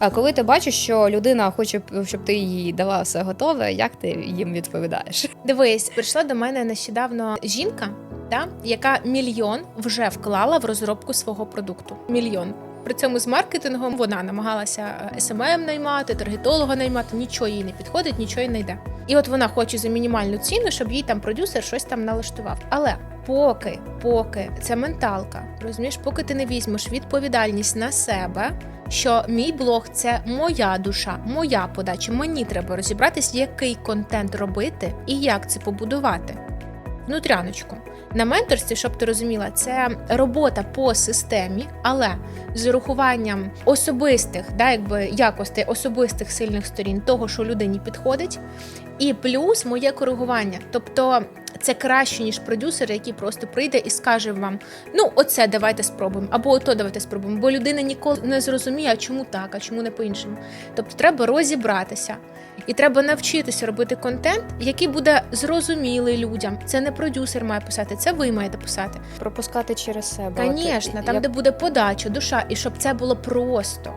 А коли ти бачиш, що людина хоче, щоб ти їй дала все готове, як ти їм відповідаєш? Дивись, прийшла до мене нещодавно жінка, да, яка мільйон вже вклала в розробку свого продукту. Мільйон. При цьому з маркетингом вона намагалася СММ наймати, таргетолога наймати, нічого їй не підходить, нічого їй не йде. І от вона хоче за мінімальну ціну, щоб їй там продюсер щось там налаштував. Але поки, поки це менталка, розумієш, поки ти не візьмеш відповідальність на себе, що мій блог це моя душа, моя подача. Мені треба розібратись, який контент робити і як це побудувати. Внутряночку. На менторстві, щоб ти розуміла, це робота по системі, але з урахуванням особистих, да, якби якостей особистих сильних сторін того, що людині підходить, і плюс моє коригування. Тобто це краще, ніж продюсер, який просто прийде і скаже вам: ну, оце давайте спробуємо, або ото давайте спробуємо. Бо людина ніколи не зрозуміє, а чому так, а чому не по-іншому. Тобто треба розібратися. І треба навчитися робити контент, який буде зрозумілий людям. Це не продюсер має писати, це ви маєте писати. Пропускати через себе. Звісно, там, я- де буде подача, душа, і щоб це було просто.